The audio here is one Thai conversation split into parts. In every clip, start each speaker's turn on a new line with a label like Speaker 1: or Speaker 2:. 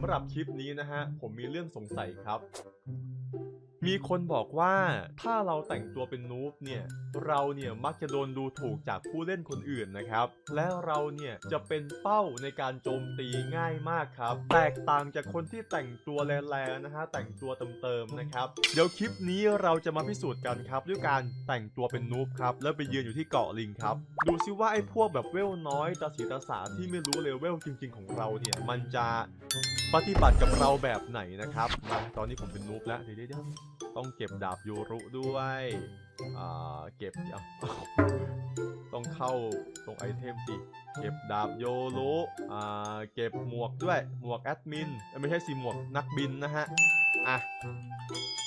Speaker 1: ำหรับคลิปนี้นะฮะ ผมมีเรื่องสงสัยครับ มีคนบอกว่าถ้าเราแต่งตัวเป็นนูบเนี่ยเราเนี่ยมักจะโดนดูถูกจากผู้เล่นคนอื่นนะครับ และเราเนี่ยจะเป็นเป้าในการโจมตีง่ายมากครับ แตกต่างจากคนที่แต่งตัวแรงๆนะฮะแต่งตัวเติมๆนะครับ เดี๋ยวคลิปนี้เราจะมาพิสูจน์กันครับด้วยการแต่งตัวเป็นนูบครับแล้วไปยืนอยู่ที่เกาะลิงครับ ดูซิว่าไอ้พวกแบบเวลน้อยตาสีตาสาที่ไม่รู้เลเวลจริง ๆ ของเราเนี่ยมันจะปฏิบัติกับเราแบบไหนนะครับมาตอนนี้ผมเป็นนูบแล้วเดี๋ยวเดี๋ยว ต้องเก็บดาบยูรุด้วยอ่าเก็บเอาต้องเข้าตรงไอเทมสิเก็บดาบโยรุอ่าเก็บหมวกด้วย หมวกแอดมิน ไม่ใช่สิหมวกนักบินนะฮะ อะ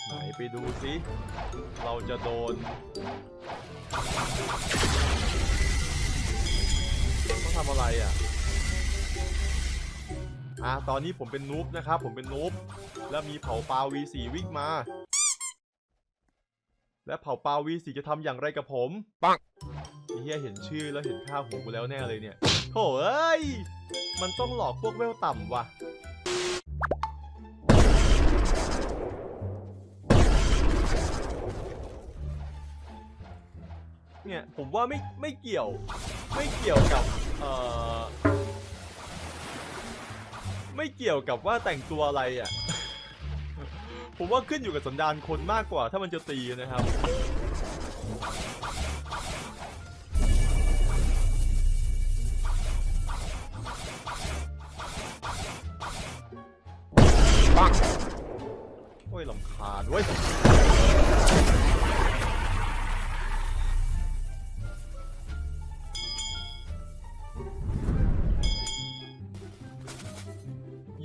Speaker 1: ไหนไปดูสิ เราจะโดนต้องทำอะไรอะ อะ ตอนนี้ผมเป็นนูบนะครับ ผมเป็นนูบแล้วมีเผาปลา V4 วิ่งมา และเผ่าปลา V4 จะทำอย่างไรกับผมปังไอ้เฮียเห็นชื่อแล้วเห็นค่าหัวกูแล้วแน่เลยเนี่ยโถ่เอ้ย มันต้องหลอกพวกเวลต่ำว่ะเนี่ยผมว่าไม่ไม่เกี่ยวไม่เกี่ยวกับเอ่อไม่เกี่ยวกับว่าแต่งตัวอะไรอะ ผมว่าขึ้นอยู่กับสันดานคนมากกว่า ถ้ามันจะตีนะครับ ปังโอ้ยลำคาญเว้ย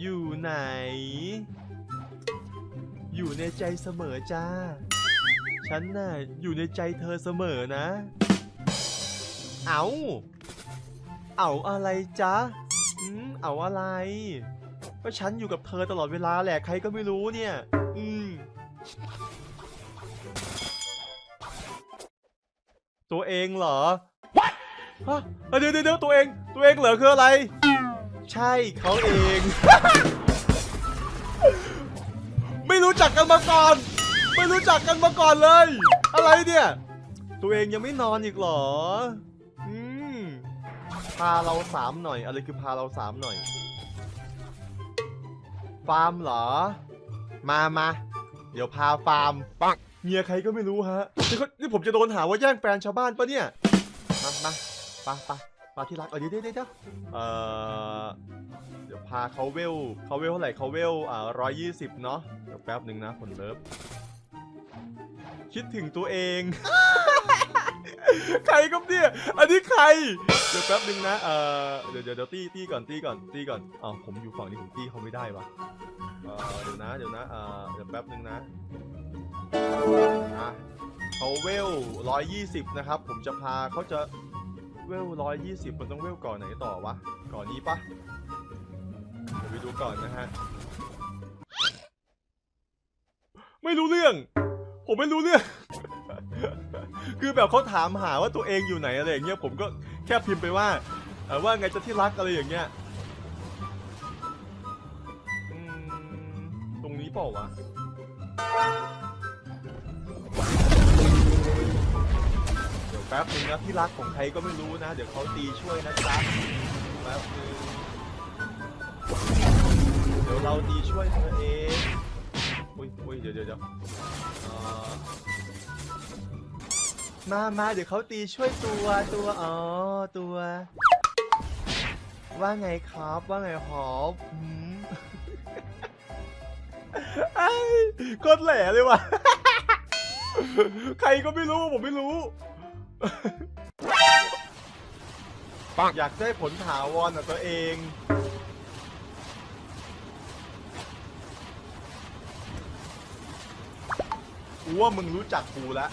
Speaker 1: อยู่ไหน อยู่ในใจเสมอจ้า ฉันน่ะอยู่ในใจเธอเสมอนะ เอาเอาอะไรจ๊ะอืมเอาอะไร ก็ฉันอยู่กับเธอตลอดเวลาแหละใครก็ไม่รู้เนี่ย อืม ตัวเองเหรอ What ฮะเดี๋ยวเดี๋ยวเดี๋ยวตัวเอง ตัวเองเหรอคืออะไร ใช่เขาเอง จักกันมาก่อน ไม่รู้จักกันมาก่อนเลย อะไรเนี่ย ตัวเองยังไม่นอนอีกเหรอ อืม พาเราสามหน่อย อะไรคือพาเราสามหน่อย ฟาร์มเหรอ มามา เดี๋ยวพาฟาร์มปักเมียใครก็ไม่รู้ฮะ นี่เขานี่ผมจะโดนหาว่าแย่งแฟนชาวบ้านปะเนี่ย มามาไปไป ไปที่รักเออเดี๋ยวเดี๋ยวเดี๋ยวเออเดี๋ยวพาเขาเวลเขาเวลเท่าไหร่เขาเวลอ่าร้อยยี่สิบเนาะเดี๋ยวแป๊บหนึ่งนะผลเลิฟคิดถึงตัวเอง ใครครับเนี่ย อันนี้ใคร เดี๋ยวแป๊บหนึ่งนะ เออเดี๋ยวเดี๋ยวตี้ตี้ก่อนตี้ก่อนตี้ก่อนอ๋อผมอยู่ฝั่งนี้ผมตี้เขาไม่ได้วะเดี๋ยวนะ เดี๋ยวนะ เออเดี๋ยวแป๊บหนึ่งนะอะเขาเวลร้อยยี่สิบนะครับ ผมจะพาเขาจะ เวลร้อยยี่สิบมันต้องเวลก่อนไหนต่อวะ ก่อนนี้ปะเดี๋ยวไปดูก่อนนะฮะ ไม่รู้เรื่อง ผมไม่รู้เรื่อง คือแบบเขาถามหาว่าตัวเองอยู่ไหนอะไรอย่างเงี้ยผมก็แค่พิมพ์ไปว่าว่าไงจะที่รักอะไรอย่างเงี้ยตรงนี้เปล่าวะ แป๊บนึงนะที่รักของใครก็ไม่รู้นะ เดี๋ยวเขาตีช่วยนะจ๊ะแป๊บนึงเดี๋ยวเราตีช่วยเธอเองอุ้ยอุ้ยเดี๋ยวเดี๋ยวเดี๋ยวเอ่อมามาเดี๋ยวเขาตีช่วยตัวตัวอ๋อตัว ว่าไงครับว่าไงครับหืมไอ้โคตรแหล่เลยว่ะ ใครก็ไม่รู้ผมไม่รู้ อยากได้ผลถาวรอะตัวเอง กูว่ามึงรู้จักกูแล้ว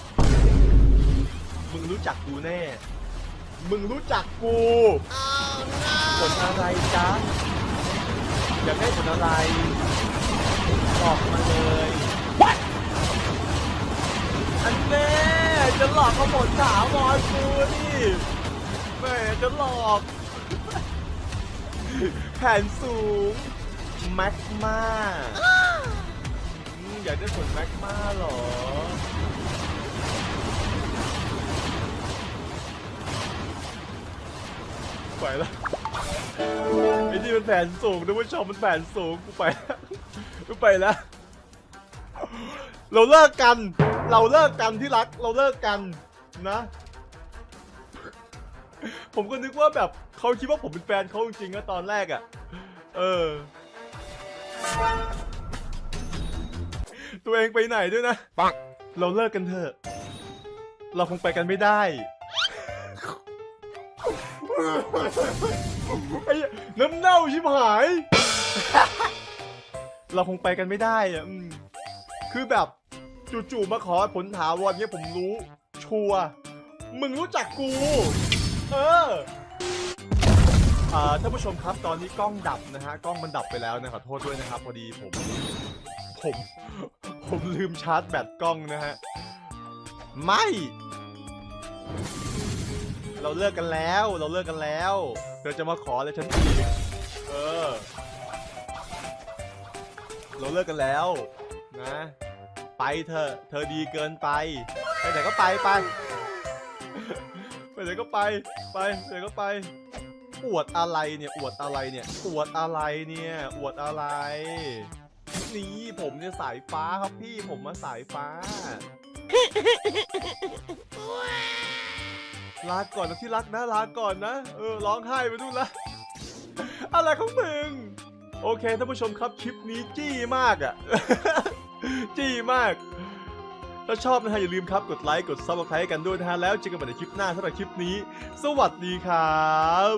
Speaker 1: มึงรู้จักกูแน่ มึงรู้จักกู ผลอะไรจ๊ะอยากได้ผลอะไร อกเขาหมดถาวรกูนี่แม่จะหลอก แผ่นสูง แม็กมาอยากได้ผลแม็กมาหรอ ไปแล้วไอ้นี่มันแผนสูงนะผู้ชมมันแผนสูงกูไปกูไปแล้วเราเลิกกัน เราเลิกกันที่รักเราเลิกกันนะ ผมก็นึกว่าแบบเขาคิดว่าผมเป็นแฟนเขาจริงๆนะตอนแรกอะ่ะ เออ ตัวเองไปไหนด้วยนะปังเราเลิกกันเถอะ เราคงไปกันไม่ได้ไอ้เน้ำเน่าชิบหาย เราคงไปกันไม่ได้อะคือแบบ จู่ๆมาขอผลถาวรเนี้ยผมรู้ ชัวร์มึงรู้จักกู เอออ่าท่านผู้ชมครับตอนนี้กล้องดับนะฮะกล้องมันดับไปแล้วนะขอโทษด้วยนะครับพอดีผมผมผมลืมชาร์จแบตกล้องนะฮะไม่ เราเลิกกันแล้วเราเลิกกันแล้วเธอจะมาขออะไรฉันอีกเออ เราเลิกกันแล้วนะ ไปเถอะเธอดีเกินไป ไปไหนก็ไปไป ไปไหนก็ไป ไปไปไหนก็ไป อวดอะไรเนี่ย อวดอะไรเนี่ย อวดอะไรเนี่ย อวดอะไร นี่ผมเนี่ยสายฟ้าครับพี่ผมมาสายฟ้า ลาก่อนนะที่รักนะลาก่อนนะ เออร้องไห้ไปนู่นละ อะไรของมึง โอเคท่านผู้ชมครับคลิปนี้จี้มากอะ่ะ จี้มาก ถ้าชอบนะฮะอย่าลืมครับกดไลค์กดซับสไครต์กันด้วยนะฮะแล้วเจอกันใหม่ในคลิปหน้าสำหรับคลิปนี้ สวัสดีครับ